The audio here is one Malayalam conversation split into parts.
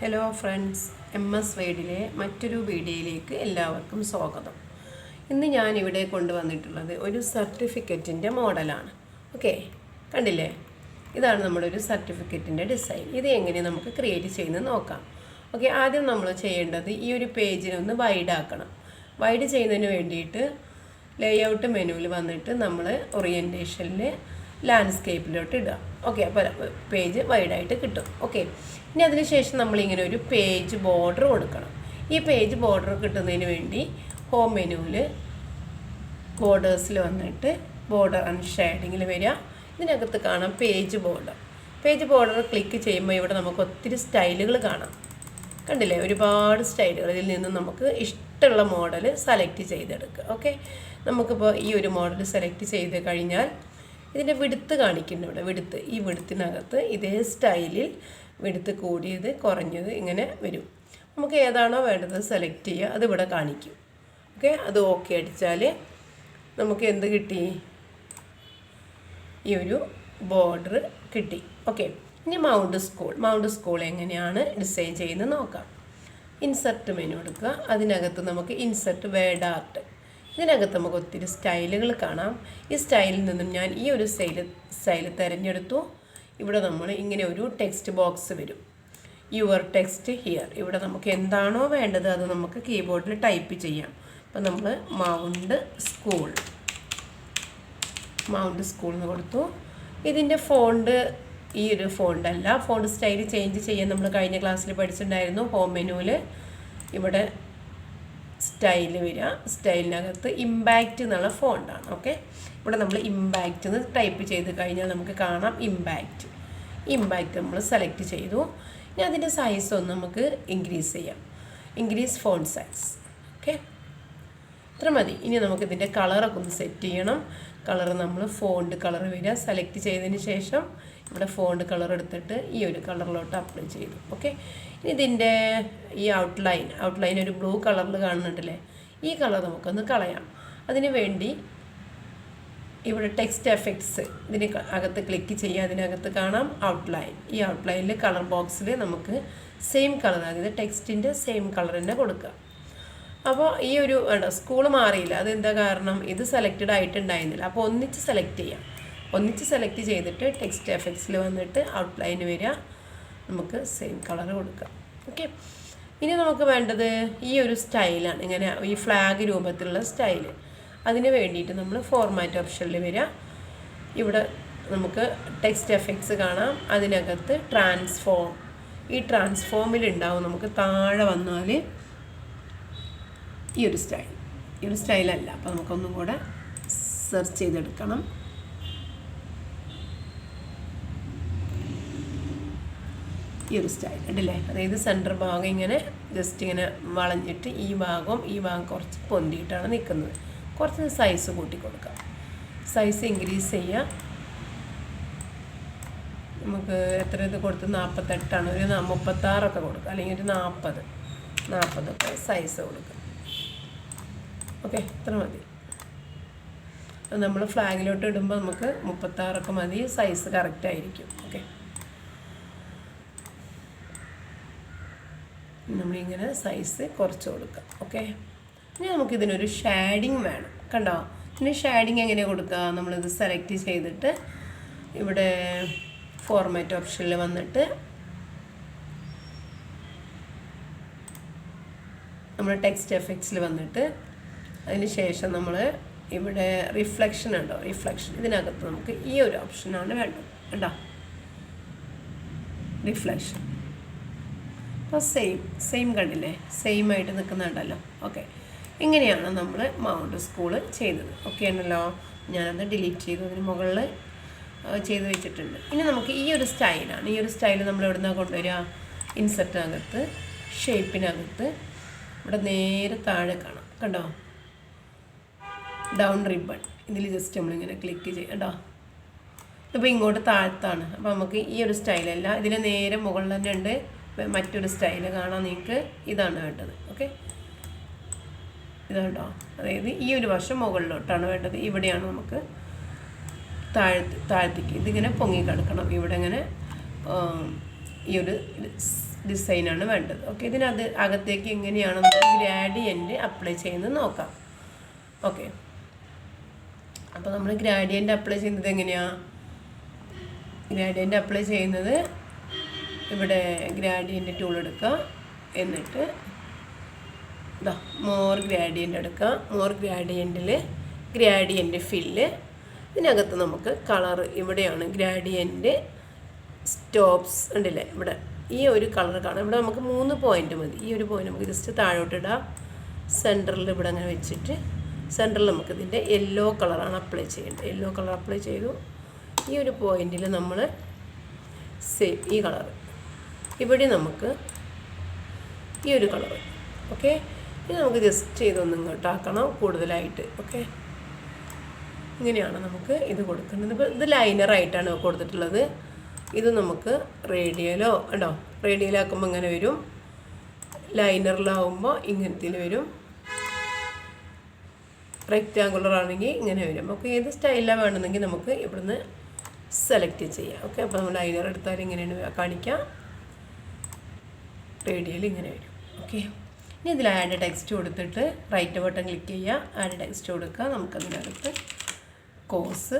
ഹലോ ഫ്രണ്ട്സ് എം എസ് വൈഡിലെ മറ്റൊരു വീഡിയോയിലേക്ക് എല്ലാവർക്കും സ്വാഗതം. ഇന്ന് ഞാൻ ഇവിടെ കൊണ്ടുവന്നിട്ടുള്ളത് ഒരു സർട്ടിഫിക്കറ്റിന്റെ മോഡലാണ്. ഓക്കെ കണ്ടില്ലേ? ഇതാണ് നമ്മുടെ ഒരു സർട്ടിഫിക്കറ്റിന്റെ ഡിസൈൻ. ഇത് എങ്ങനെ നമുക്ക് ക്രിയേറ്റ് ചെയ്യുന്നത് നോക്കാം. ഓക്കെ ആദ്യം നമ്മൾ ചെയ്യേണ്ടത് ഈ ഒരു പേജിനൊന്ന് വൈഡ് ആക്കണം. വൈഡ് ചെയ്യുന്നതിന് വേണ്ടിയിട്ട് ലേഔട്ട് മെനുവിൽ വന്നിട്ട് നമ്മൾ ഓറിയന്റേഷനിൽ ലാൻഡ്സ്കേപ്പിലോട്ട് ഇടുക. ഓക്കെ അപ്പോൾ പേജ് വൈഡായിട്ട് കിട്ടും. ഓക്കെ ഇനി അതിനുശേഷം നമ്മളിങ്ങനെ ഒരു പേജ് ബോർഡർ കൊടുക്കണം. ഈ പേജ് ബോർഡർ കിട്ടുന്നതിന് വേണ്ടി ഹോം മെനുവിൽ ബോർഡേഴ്സിൽ വന്നിട്ട് ബോർഡർ ആൻഡ് ഷെയ്ഡിങ്ങിൽ വരിക. ഇതിനകത്ത് കാണാം page border page border click ചെയ്യുമ്പോൾ ഇവിടെ നമുക്ക് ഒത്തിരി സ്റ്റൈലുകൾ കാണാം. കണ്ടില്ലേ? ഒരുപാട് സ്റ്റൈലുകൾ ഇതിൽ നിന്ന് നമുക്ക് ഇഷ്ടമുള്ള മോഡൽ സെലക്ട് ചെയ്തെടുക്കുക. ഓക്കെ നമുക്കിപ്പോൾ ഈ ഒരു മോഡൽ സെലക്ട് ചെയ്ത് കഴിഞ്ഞാൽ ഇതിന്റെ വിടുത്ത് കാണിക്കുന്നു ഇവിടെ വിടുത്ത്. ഈ വിടുത്തിനകത്ത് ഇതേ സ്റ്റൈലിൽ വിടുത്ത് കൂടിയത് കുറഞ്ഞത് ഇങ്ങനെ വരും. നമുക്ക് ഏതാണോ വേണ്ടത് സെലക്ട് ചെയ്യുക അത് ഇവിടെ കാണിക്കും. ഓക്കെ അത് ഓക്കെ അടിച്ചാൽ നമുക്ക് എന്ത് കിട്ടി? ഈ ഒരു ബോർഡർ കിട്ടി. ഓക്കെ ഇനി മൗണ്ട് സ്കൂൾ. മൗണ്ട് സ്കൂൾ എങ്ങനെയാണ് ഡിസൈൻ ചെയ്യുന്നത് നോക്കാം. ഇൻസെർട്ട് മെനു എടുക്കുക. അതിനകത്ത് നമുക്ക് ഇൻസെർട്ട് വേഡ് ആർട്ട് ഇതിനകത്ത് നമുക്ക് ഒത്തിരി സ്റ്റൈലുകൾ കാണാം. ഈ സ്റ്റൈലിൽ നിന്നും ഞാൻ ഈ ഒരു സ്റ്റൈൽ സ്റ്റൈൽ തിരഞ്ഞെടുത്തു. ഇവിടെ നമ്മൾ ഇങ്ങനെ ഒരു ടെക്സ്റ്റ് ബോക്സ് വരും. യുവർ ടെക്സ്റ്റ് ഹിയർ ഇവിടെ നമുക്ക് എന്താണോ വേണ്ടത് അത് നമുക്ക് കീബോർഡിൽ ടൈപ്പ് ചെയ്യാം. അപ്പം നമ്മൾ മൗണ്ട് സ്കൂൾ മൗണ്ട് സ്കൂൾ എന്ന് കൊടുത്തു. ഇതിന്റെ ഫോണ്ട് ഈ ഒരു ഫോണ്ടല്ല ഫോണ്ട് സ്റ്റൈൽ ചേഞ്ച് ചെയ്യാൻ നമ്മൾ കഴിഞ്ഞ ക്ലാസ്സിൽ പഠിച്ചിട്ടുണ്ടായിരുന്നു. ഹോം മെനുവിൽ ഇവിടെ സ്റ്റൈൽ വരിക. സ്റ്റൈലിനകത്ത് ഇമ്പാക്റ്റ് എന്നുള്ള ഫോണ്ടാണ് ഓക്കെ ഇവിടെ നമ്മൾ ഇമ്പാക്റ്റ് എന്ന് ടൈപ്പ് ചെയ്ത് കഴിഞ്ഞാൽ നമുക്ക് കാണാം ഇമ്പാക്റ്റ് ഇമ്പാക്റ്റ് നമ്മൾ സെലക്ട് ചെയ്തു. ഇനി അതിന്റെ സൈസ് ഒന്ന് നമുക്ക് ഇൻക്രീസ് ചെയ്യാം. ഇൻക്രീസ് ഫോൺ സൈസ് ഓക്കെ ഇത്ര മതി. ഇനി നമുക്ക് ഇതിന്റെ കളറൊക്കെ ഒന്ന് സെറ്റ് ചെയ്യണം. കളർ നമ്മൾ ഫോണ്ട് കളർ വരിക. സെലക്ട് ചെയ്തതിന് ശേഷം ഇവിടെ ഫോണ്ട് കളർ എടുത്തിട്ട് ഈ ഒരു കളറിലോട്ട് അപ്ലൈ ചെയ്തു. ഓക്കെ ഇനി ഇതിന്റെ ഈ ഔട്ട്ലൈൻ ഔട്ട്ലൈൻ ഒരു ബ്ലൂ കളറിൽ കാണുന്നുണ്ടല്ലേ? ഈ കളർ നമുക്കൊന്ന് കളയാം. അതിന് വേണ്ടി ഇവിടെ ടെക്സ്റ്റ് എഫക്ട്സ് ഇതിന് അകത്ത് ക്ലിക്ക് ചെയ്യുക അതിനകത്ത് കാണാം ഔട്ട്ലൈൻ ഈ ഔട്ട്ലൈനിൽ കളർ ബോക്സിൽ നമുക്ക് സെയിം കളർ അതായത് ടെക്സ്റ്റിന്റെ സെയിം കളർ തന്നെ കൊടുക്കുക അപ്പോൾ ഈ ഒരു സ്കൂൾ മാറിയില്ല. അതെന്താ കാരണം? ഇത് സെലക്റ്റഡ് ആയിട്ടുണ്ടായിരുന്നില്ല. അപ്പോൾ ഒന്നിച്ച് സെലക്ട് ചെയ്യാം. ഒന്നിച്ച് സെലക്ട് ചെയ്തിട്ട് ടെക്സ്റ്റ് എഫക്ട്സിൽ വന്നിട്ട് ഔട്ട്ലൈൻ വരിക. നമുക്ക് സെയിം കളർ കൊടുക്കാം. ഓക്കെ ഇനി നമുക്ക് വേണ്ടത് ഈ ഒരു സ്റ്റൈലാണ് ഇങ്ങനെ ഈ ഫ്ലാഗ് രൂപത്തിലുള്ള സ്റ്റൈൽ അതിന് വേണ്ടിയിട്ട് നമ്മൾ ഫോർമാറ്റ് ഓപ്ഷനിൽ വരിക. ഇവിടെ നമുക്ക് ടെക്സ്റ്റ് എഫക്ട്സ് കാണാം. അതിനകത്ത് ട്രാൻസ്ഫോം ഈ ട്രാൻസ്ഫോമിൽ ഉണ്ടാവും നമുക്ക് താഴെ വന്നാൽ ഈ ഒരു സ്റ്റൈൽ ഈ ഒരു സ്റ്റൈലല്ല അപ്പോൾ നമുക്കൊന്നും കൂടെ സെർച്ച് ചെയ്തെടുക്കണം. ഈ ഒരു സ്റ്റൈൽ ഉണ്ടല്ലേ? അതായത് സെന്റർ ഭാഗം ഇങ്ങനെ ജസ്റ്റ് ഇങ്ങനെ വളഞ്ഞിട്ട് ഈ ഭാഗവും ഈ ഭാഗം കുറച്ച് പൊന്തിയിട്ടാണ് നിൽക്കുന്നത്. കുറച്ച് സൈസ് കൂട്ടി കൊടുക്കാം. സൈസ് ഇൻക്രീസ് ചെയ്യുക നമുക്ക് എത്ര ഇത് കൊടുത്ത്? നാൽപ്പത്തെട്ടാണ് ഒരു മുപ്പത്താറൊക്കെ കൊടുക്കുക അല്ലെങ്കിൽ ഒരു നാൽപ്പത് നാൽപ്പതൊക്കെ സൈസ് കൊടുക്കുക ഓക്കെ ഇത്ര മതി. നമ്മൾ ഫ്ലാഗിലോട്ട് ഇടുമ്പോൾ നമുക്ക് മുപ്പത്താറൊക്കെ മതി. സൈസ് കറക്റ്റ് ആയിരിക്കും. ഓക്കെ നമ്മളിങ്ങനെ സൈസ് കുറച്ച് കൊടുക്കാം ഓക്കെ ഇനി നമുക്കിതിനൊരു ഷാഡിങ് വേണം. കണ്ടോ? ഇനി ഷാഡിങ് എങ്ങനെ കൊടുക്കുക നമ്മളിത് സെലക്ട് ചെയ്തിട്ട് ഇവിടെ ഫോർമാറ്റ് ഓപ്ഷനിൽ വന്നിട്ട് നമ്മൾ ടെക്സ്റ്റ് എഫക്ട്സിൽ വന്നിട്ട് അതിന് ശേഷം നമ്മൾ ഇവിടെ റിഫ്ലക്ഷൻ ഉണ്ടോ? റിഫ്ലക്ഷൻ ഇതിനകത്ത് നമുക്ക് ഈ ഒരു ഓപ്ഷനാണ് വേണ്ടത്. കണ്ടോ? റിഫ്ലക്ഷൻ അപ്പോൾ സെയിം സെയിം കണ്ടില്ലേ? സെയിം ആയിട്ട് നിൽക്കുന്നുണ്ടല്ലോ. ഓക്കെ ഇങ്ങനെയാണ് നമ്മൾ മൗണ്ട് സ്കൂൾ ചെയ്തത്. ഓക്കെ ആണല്ലോ? ഞാനത് ഡിലീറ്റ് ചെയ്തു അതിന് മുകളിൽ ചെയ്ത് വെച്ചിട്ടുണ്ട്. ഇനി നമുക്ക് ഈ ഒരു സ്റ്റൈലാണ് ഈ ഒരു സ്റ്റൈൽ നമ്മൾ എവിടെ നിന്നാണ് കൊണ്ടുവരിക ഇൻസെർട്ടിനകത്ത് ഷേപ്പിനകത്ത് ഇവിടെ നേരെ താഴെ കാണാം. കണ്ടോ? ഡൗൺ റിബൺ ഇതിൽ ജസ്റ്റ് നമ്മളിങ്ങനെ ക്ലിക്ക് ചെയ്യാം കേട്ടോ ഇപ്പോൾ ഇങ്ങോട്ട് താഴത്താണ്. അപ്പോൾ നമുക്ക് ഈ ഒരു സ്റ്റൈലല്ല ഇതിന് നേരെ മുകളിൽ തന്നെ ഉണ്ട്. മറ്റൊരു സ്റ്റൈൽ കാണാൻ നിങ്ങൾക്ക് ഇതാണ് വേണ്ടത്. ഓക്കെ ഇതാണ്ടോ അതായത് ഈ ഒരു വശം മുകളിലോട്ടാണ് വേണ്ടത്. ഇവിടെയാണ് നമുക്ക് താഴ്ത്തി താഴ്ത്തിക്ക് ഇതിങ്ങനെ പൊങ്ങി കിടക്കണം. ഇവിടെ ഇങ്ങനെ ഈ ഒരു ഡിസൈനാണ് വേണ്ടത്. ഓക്കെ ഇതിനത് അകത്തേക്ക് എങ്ങനെയാണ് ഗ്രാഡിയന്റ് അപ്ലൈ ചെയ്യുന്നത് നോക്കാം. ഓക്കെ അപ്പോൾ നമ്മൾ ഗ്രാഡിയന്റ് അപ്ലൈ ചെയ്യുന്നത് എങ്ങനെയാണ് ഗ്രാഡിയന്റ് അപ്ലൈ ചെയ്യുന്നത് ഇവിടെ ഗ്രാഡിയന്റ് ടൂൾ എടുക്കുക. എന്നിട്ട് ഇതാ മോർ ഗ്രാഡിയന്റ് എടുക്കുക. മോർ ഗ്രാഡിയന്റിൽ ഗ്രാഡിയന്റ് ഫില്ല് ഇതിനകത്ത് നമുക്ക് കളർ ഇവിടെയാണ്. ഗ്രാഡിയന്റ് സ്റ്റോപ്സ് ഉണ്ടല്ലേ? ഇവിടെ ഈ ഒരു കളർ കാണാം. ഇവിടെ നമുക്ക് മൂന്ന് പോയിന്റ് മതി. ഈ ഒരു പോയിന്റ് നമുക്ക് ജസ്റ്റ് താഴോട്ട് ഇടാം. സെന്ററിൽ ഇവിടെ അങ്ങനെ വെച്ചിട്ട് സെന്ററിൽ നമുക്ക് ഇതിന്റെ യെല്ലോ കളറാണ് അപ്ലൈ ചെയ്യേണ്ടത്. യെല്ലോ കളർ അപ്ലൈ ചെയ്തു. ഈ ഒരു പോയിന്റിൽ നമ്മൾ സെയിം ഈ കളർ ഇവിടെ നമുക്ക് ഈ ഒരു കളർ ഓക്കെ ഇത് നമുക്ക് ജസ്റ്റ് ഇതൊന്ന് ഇങ്ങോട്ടാക്കണം കൂടുതലായിട്ട്. ഓക്കെ ഇങ്ങനെയാണ് നമുക്ക് ഇത് കൊടുക്കേണ്ടത്. ഇപ്പോൾ ഇത് ലൈനറായിട്ടാണ് കൊടുത്തിട്ടുള്ളത്. ഇത് നമുക്ക് റേഡിയലോ ഉണ്ടോ റേഡിയലാക്കുമ്പോൾ ഇങ്ങനെ വരും. ലൈനറിലാവുമ്പോൾ ഇങ്ങനത്തിൽ വരും. റെക്റ്റാങ്കുലർ ആണെങ്കിൽ ഇങ്ങനെ വരും. ഓക്കെ ഏത് സ്റ്റൈലാണ് വേണമെന്നെങ്കിൽ നമുക്ക് ഇവിടുന്ന് സെലക്ട് ചെയ്യാം. ഓക്കെ അപ്പോൾ നമ്മൾ ലൈനർ എടുത്താൽ ഇങ്ങനെയാണ് കാണിക്കാം റേഡിയൽ ഇങ്ങനെ വരും. ഓക്കെ ഇനി ഇതിൽ ആഡ് ടെക്സ്റ്റ് കൊടുത്തിട്ട് റൈറ്റ് ബട്ടൺ ക്ലിക്ക് ചെയ്യുക. ആഡ് ടെക്സ്റ്റ് കൊടുക്കുക. നമുക്കതിനകത്ത് കോഴ്സ്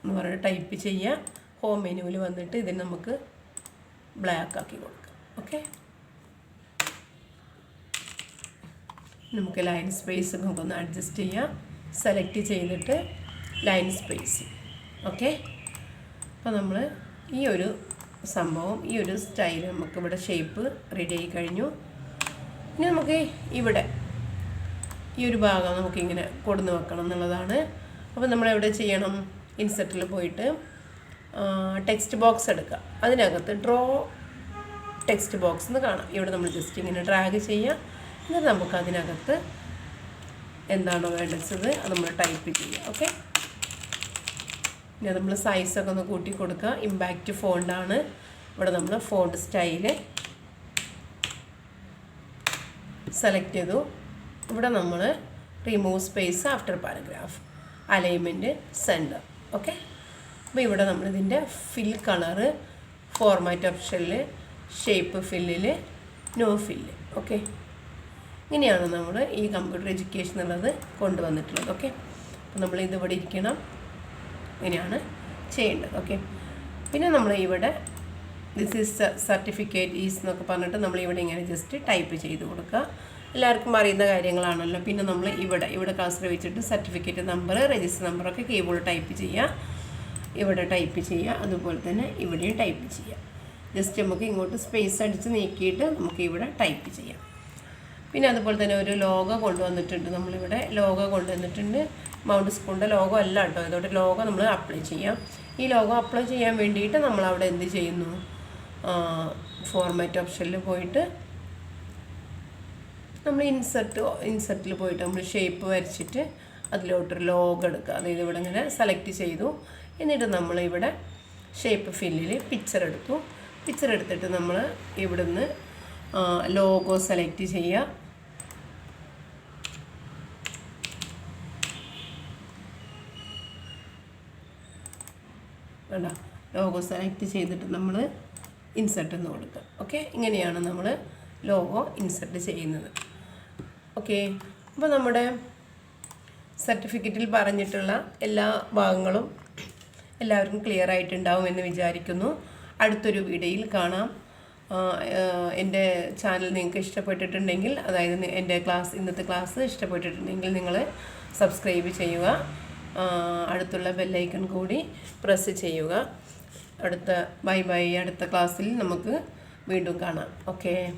എന്ന് പറഞ്ഞ് ടൈപ്പ് ചെയ്യുക. ഹോം മെനുവിൽ വന്നിട്ട് ഇതിന് നമുക്ക് ബ്ലാക്ക് ആക്കി കൊടുക്കാം. ഓക്കെ നമുക്ക് ലൈൻ സ്പേസ് നമുക്കൊന്ന് അഡ്ജസ്റ്റ് ചെയ്യാം. സെലക്ട് ചെയ്തിട്ട് ലൈൻ സ്പേസ് ഓക്കെ അപ്പോൾ നമ്മൾ ഈ ഒരു സംഭവം. ഈ ഒരു സ്റ്റൈൽ നമുക്ക് ഇവിടെ ഷേപ്പ് റെഡി ആയി കഴിഞ്ഞു. ഇനി നമുക്ക് ഇവിടെ ഈ ഒരു ഭാഗം നമുക്കിങ്ങനെ കൊടുന്ന് വെക്കണം എന്നുള്ളതാണ്. അപ്പോൾ നമ്മൾ എവിടെ ചെയ്യണം ഇൻസെർട്ടിൽ പോയിട്ട് ടെക്സ്റ്റ് ബോക്സ് എടുക്കുക. അതിനകത്ത് ഡ്രോ ടെക്സ്റ്റ് ബോക്സ് എന്ന് കാണാം. ഇവിടെ നമ്മൾ ജസ്റ്റ് ഇങ്ങനെ ഡ്രാഗ് ചെയ്യുക. എന്നിട്ട് നമുക്ക് അതിനകത്ത് എന്താണോ വേണ്ടത് അത് നമ്മൾ ടൈപ്പ് ചെയ്യുക. ഓക്കെ ഇനി നമ്മൾ സൈസൊക്കെ ഒന്ന് കൂട്ടി കൊടുക്കുക. ഇമ്പാക്റ്റ് ഫോണ്ടാണ് ഇവിടെ നമ്മൾ ഫോണ്ട് സ്റ്റൈൽ സെലക്ട് ചെയ്തു. ഇവിടെ നമ്മൾ remove space after paragraph alignment centre okay അപ്പോൾ ഇവിടെ നമ്മളിതിന്റെ ഫിൽ കളറ് ഫോർമാറ്റ് ഓപ്ഷനിൽ ഷേപ്പ് ഫില്ലിൽ നോ ഫില്ല് ഓക്കെ ഇങ്ങനെയാണ് നമ്മൾ ഈ കമ്പ്യൂട്ടർ എഡ്യൂക്കേഷൻ എന്നുള്ളത് കൊണ്ടുവന്നിട്ടുള്ളത്. ഓക്കെ അപ്പോൾ നമ്മൾ ഇതിവിടെ ഇരിക്കണം. ഇങ്ങനെയാണ് ചെയ്യേണ്ടത് ഓക്കെ പിന്നെ നമ്മൾ ഇവിടെ ദിസ് ഈസ് സർട്ടിഫിക്കറ്റ് ഈസ് എന്നൊക്കെ പറഞ്ഞിട്ട് നമ്മൾ ഇവിടെ ഇങ്ങനെ ജസ്റ്റ് ടൈപ്പ് ചെയ്ത് കൊടുക്കുക. എല്ലാവർക്കും അറിയുന്ന കാര്യങ്ങളാണല്ലോ. പിന്നെ നമ്മൾ ഇവിടെ ഇവിടെ ക്ലാസ് വെച്ചിട്ട് സർട്ടിഫിക്കറ്റ് നമ്പർ രജിസ്റ്റർ നമ്പറൊക്കെ കീബോർഡ് ടൈപ്പ് ചെയ്യുക. ഇവിടെ ടൈപ്പ് ചെയ്യുക. അതുപോലെ തന്നെ ഇവിടെയും ടൈപ്പ് ചെയ്യുക. ജസ്റ്റ് നമുക്ക് ഇങ്ങോട്ട് സ്പേസ് അടിച്ച് നീക്കിയിട്ട് നമുക്ക് ഇവിടെ ടൈപ്പ് ചെയ്യാം. പിന്നെ അതുപോലെ തന്നെ ഒരു ലോഗോ കൊണ്ടുവന്നിട്ടുണ്ട്. നമ്മളിവിടെ ലോഗോ കൊണ്ടുവന്നിട്ടുണ്ട്. മൗണ്ട് സ്കൂളിന്റെ ലോഗോ അല്ല കേട്ടോ. ഇതോടെ ലോഗോ നമ്മൾ അപ്ലൈ ചെയ്യാം. ഈ ലോഗോ അപ്ലൈ ചെയ്യാൻ വേണ്ടിയിട്ട് നമ്മൾ അവിടെ എന്ത് ചെയ്യുന്നു? ഫോർമാറ്റ് ഓപ്ഷനിൽ പോയിട്ട് നമ്മൾ ഇൻസെർട്ട് ഇൻസെർട്ടിൽ പോയിട്ട് നമ്മൾ ഷേപ്പ് വരച്ചിട്ട് അതിലോട്ടൊരു ലോഗോ എടുക്കുക. അതായത് ഇവിടെ ഇങ്ങനെ സെലക്ട് ചെയ്തു. എന്നിട്ട് നമ്മൾ ഇവിടെ ഷേപ്പ് ഫില്ലിൽ പിക്ചർ എടുത്തു. പിക്ചർ എടുത്തിട്ട് നമ്മൾ ഇവിടുന്ന് ലോഗോ സെലക്ട് ചെയ്യുക. വേണ്ട ലോഗോ സെലക്ട് ചെയ്തിട്ട് നമ്മൾ ഇൻസെർട്ട് എന്ന് കൊടുക്കുക. ഓക്കെ ഇങ്ങനെയാണ് നമ്മൾ ലോഗോ ഇൻസെർട്ട് ചെയ്യുന്നത്. ഓക്കെ അപ്പോൾ നമ്മുടെ സർട്ടിഫിക്കറ്റിൽ പറഞ്ഞിട്ടുള്ള എല്ലാ ഭാഗങ്ങളും എല്ലാവർക്കും ക്ലിയർ ആയിട്ടുണ്ടാവും എന്ന് വിചാരിക്കുന്നു. അടുത്തൊരു വീഡിയോയിൽ കാണാം. എന്റെ ചാനൽ നിങ്ങൾക്ക് ഇഷ്ടപ്പെട്ടിട്ടുണ്ടെങ്കിൽ അതായത് എന്റെ ക്ലാസ് ഇന്നത്തെ ക്ലാസ് ഇഷ്ടപ്പെട്ടിട്ടുണ്ടെങ്കിൽ നിങ്ങൾ സബ്സ്ക്രൈബ് ചെയ്യുക. അടുത്തുള്ള ബെല്ലൈക്കൺ കൂടി പ്രസ് ചെയ്യുക. അടുത്ത ബൈ ബൈ അടുത്ത ക്ലാസ്സിൽ നമുക്ക് വീണ്ടും കാണാം. ഓക്കേ